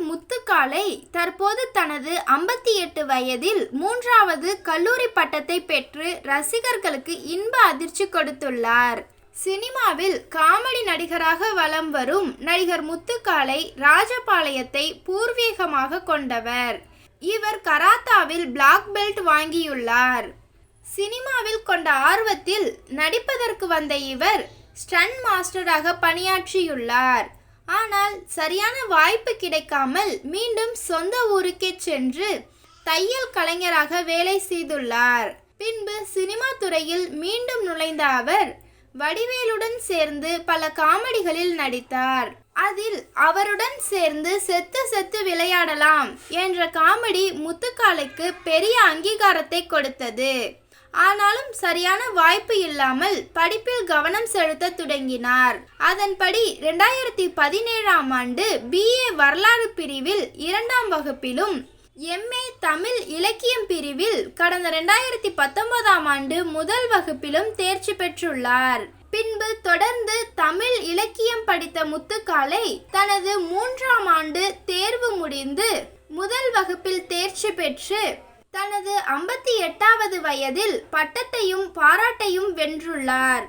முத்துக்காலை தற்போது தனது ஐம்பத்தி எட்டு வயதில் மூன்றாவது கல்லூரி பட்டத்தை பெற்று ரசிகர்களுக்கு இன்ப அதிர்ச்சி கொடுத்துள்ளார். சினிமாவில் காமெடி நடிகராக வலம் வரும் நடிகர் முத்துக்காலை ராஜபாளையத்தை பூர்வீகமாக கொண்டவர். இவர் கராத்தாவில் பிளாக் பெல்ட் வாங்கியுள்ளார். சினிமாவில் கொண்ட ஆர்வத்தில் நடிப்பதற்கு வந்த இவர் ஸ்டன் மாஸ்டராக பணியாற்றியுள்ளார். ஆனால் சரியான வாய்ப்பு கிடைக்காமல் மீண்டும் சொந்த ஊருக்கே சென்று தையல் கலைஞராக வேலை செய்துள்ளார். பின்பு சினிமா துறையில் மீண்டும் நுழைந்த அவர் வடிவேலுடன் சேர்ந்து பல காமெடிகளில் நடித்தார். அதில் அவருடன் சேர்ந்து செத்து செத்து விளையாடலாம் என்ற காமெடி முத்துக்காலைக்கு பெரிய அங்கீகாரத்தை கொடுத்தது. ஆனாலும் சரியான வாய்ப்பு இல்லாமல் படிப்பில் கவனம் செலுத்த தொடங்கினார். அதன்படி ரெண்டாயிரத்தி பதினேழாம் ஆண்டு பிஏ வரலாறு பிரிவில் இரண்டாம் வகுப்பிலும் எம்ஏ தமிழ் இலக்கியம் பிரிவில் கடந்த ரெண்டாயிரத்தி பத்தொன்பதாம் ஆண்டு முதல் வகுப்பிலும் தேர்ச்சி பெற்றுள்ளார். பின்பு தொடர்ந்து தமிழ் இலக்கியம் படித்த முத்துக்காலை தனது மூன்றாம் ஆண்டு தேர்வு முடிந்து முதல் வகுப்பில் தேர்ச்சி பெற்று தனது ஐம்பத்தி எட்டாவது வயதில் பட்டத்தையும் பாராட்டையும் வென்றுள்ளார்.